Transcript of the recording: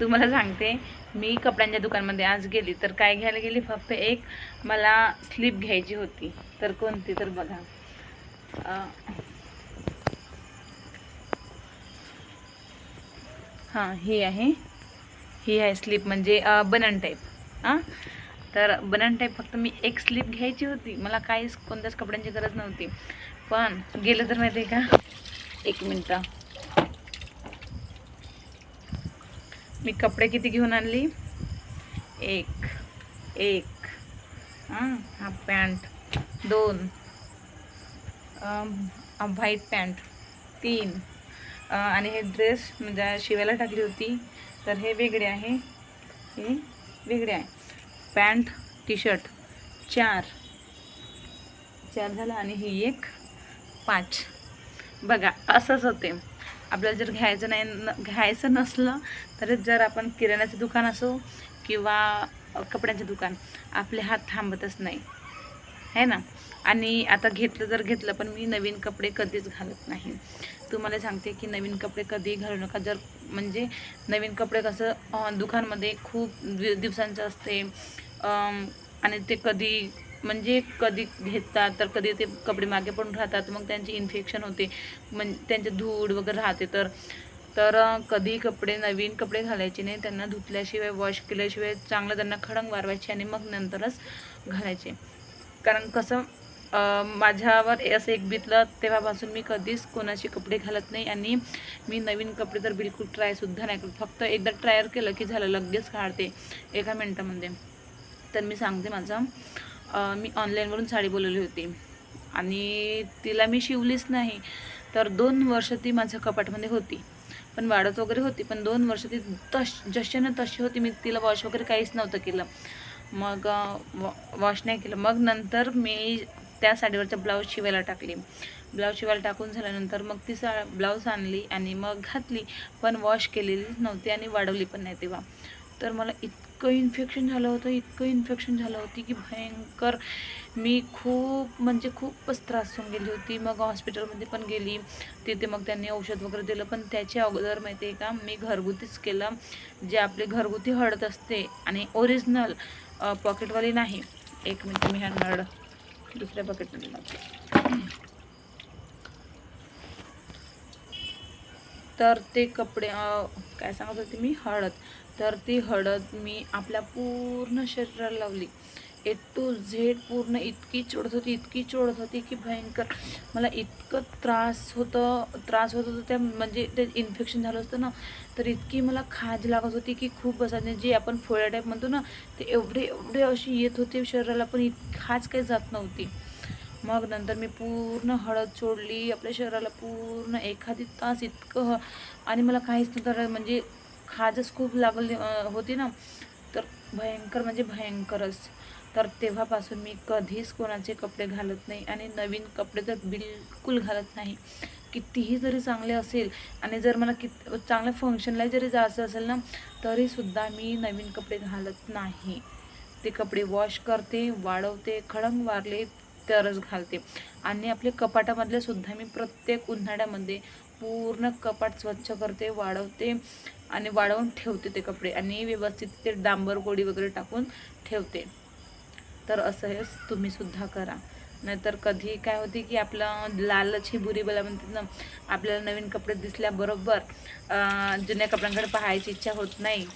तुम्हाला सांगते मी कपड्यांच्या दुकानमध्ये आज गेली तर काय घ्यायला गेली? फक्त एक मला स्लीप घ्यायची होती. तर कोणती? तर बघा. हां ही आहे. ही आहे स्लीप म्हणजे बनन टाईप हां तर बनन टाईप फक्त मी एक स्लीप घ्यायची होती. मला काहीच कोणत्याच कपड्यांची गरज नव्हती. पण गेलं तर माहिती आहे का? एक मिनटं. मी कपडे किती घेऊन आणली? एक एक. हां पॅन्ट. दोन. White pant. तीन. आणि हे ड्रेस म्हणजे शिवायला टाकली होती तर हे वेगळे आहे. हे वेगळे आहे. पॅन्ट टी शर्ट चार. चार झालं आणि ही एक पाच. बघा असंच होते. आपल्याला जर घ्यायचं नाही न घ्यायचं नसलं तरी जर आपण किराण्याचं दुकान असो किंवा कपड्यांचे दुकान आपले हात थांबतच नाही. है ना? आणि आता घेतलं जर घेतलं पण मी नवीन कपडे कधीच घालत नाही. तुम्हाला सांगते की नवीन कपडे कधी घालू नका. जर म्हणजे नवीन कपडे कसं दुकानमध्ये खूप दिवसांचं असते आणि ते कधी म्हणजे कधी घेतात तर कधी ते कपडे मागे पडून राहतात मग त्यांची इन्फेक्शन होते. म्हण त्यांचे धूळ वगैरे राहते तर तर कधी कपडे नवीन कपडे घालायचे नाही त्यांना धुतल्याशिवाय वॉश केल्याशिवाय चांगलं त्यांना खडंग वारवायचे आणि मग नंतरच घालायचे. कारण कसं माझ्यावर असं एक बितलं तेव्हापासून मी कधीच कोणाचे कपडे घालत नाही आणि मी नवीन कपडे तर बिलकुल ट्रायसुद्धा नाही करत. फक्त एकदा ट्रायर केलं की झालं लगेच काढते एका मिनटामध्ये. तर मी सांगते माझं. मी ऑनलाईनवरून साडी बोलवली होती. आणि तिला मी शिवलीच नाही. तर दोन वर्ष ती माझ्या कपाटमध्ये होती. पण वाढत वगैरे होती. पण दोन वर्ष ती तश जशी ना तशी होती मी तिला वॉश वगैरे काहीच नव्हतं केलं. मग वॉश नाही केलं. मग नंतर मी त्या साडीवरचा ब्लाऊज शिवायला टाकली. ब्लाऊज शिवायला टाकून झाल्यानंतर मग ती सा ब्लाऊज आणली आणि मग घातली. पण वॉश केलेली नव्हती आणि वाढवली पण नाही तेव्हा. तर मला इतकं इन्फेक्शन झालं होतं इतकं इन्फेक्शन झालं होती की भयंकर. मी खूप म्हणजे खूपच त्रास होऊन गेली होती. मग हॉस्पिटलमध्ये पण गेली. तिथे मग त्यांनी औषध वगैरे दिलं. पण त्याच्या अगोदर माहिती आहे का मी घरगुतीच केलं. जे आपले घरगुती हळद असते आणि ओरिजिनल पॉकेटवाली नाही. एक मिनिट मी ह्या नळ दुसऱ्या पॉकेटमध्ये लागते तर ते कपडे काय सांगत होती मी? हळद. तर ती हळद मी आपल्या पूर्ण शरीराला लावली. ए टू झेड पूर्ण इतकी चोडत होती इतकी चोडत होती की भयंकर. मला इतकं त्रास होतं त्रास होत होतं त्या म्हणजे ते इन्फेक्शन झालं असतं ना तर इतकी मला खाज लागत होती की खूप बसायचे जे आपण फोळ्या टाईप म्हणतो ना ते एवढे एवढे अशी येत होते शरीराला पण इत खाज काही जात नव्हती. मग नंतर मी पूर्ण हळद सोडली. आपल्या शरीराला पूर्ण एखादी तास इतकं ह- आणि मला काहीच नंतर म्हणजे खाजच खूप लागली होती ना. तर भयंकर म्हणजे भयंकरच. तर तेव्हापासून मी कधीच कोणाचे कपडे घालत नाही आणि नवीन कपडे तर बिलकुल घालत नाही. कितीही जरी चांगले असेल आणि जर मला कित चांगल्या फंक्शनला जरी जायचं असेल ना तरीसुद्धा मी नवीन कपडे घालत नाही. ते कपडे वॉश करते वाढवते खडंग वारले तरच घालते. आणि आपले कपाटामधले सुद्धा मी प्रत्येक उन्हाळ्यामध्ये पूर्ण कपाट स्वच्छ करते वाढवते आणि वाढवून ठेवते ते कपडे आणि व्यवस्थित ते डांबर गोडी वगैरे टाकून ठेवते. तर असं हे तुम्ही सुद्धा करा. नाहीतर कधी काय होते की आपलं लालच ही बुरी बला म्हणतात ना आपल्याला नवीन कपडे दिसल्याबरोबर जुन्या कपड्यांकडे पाहायची इच्छा होत नाही.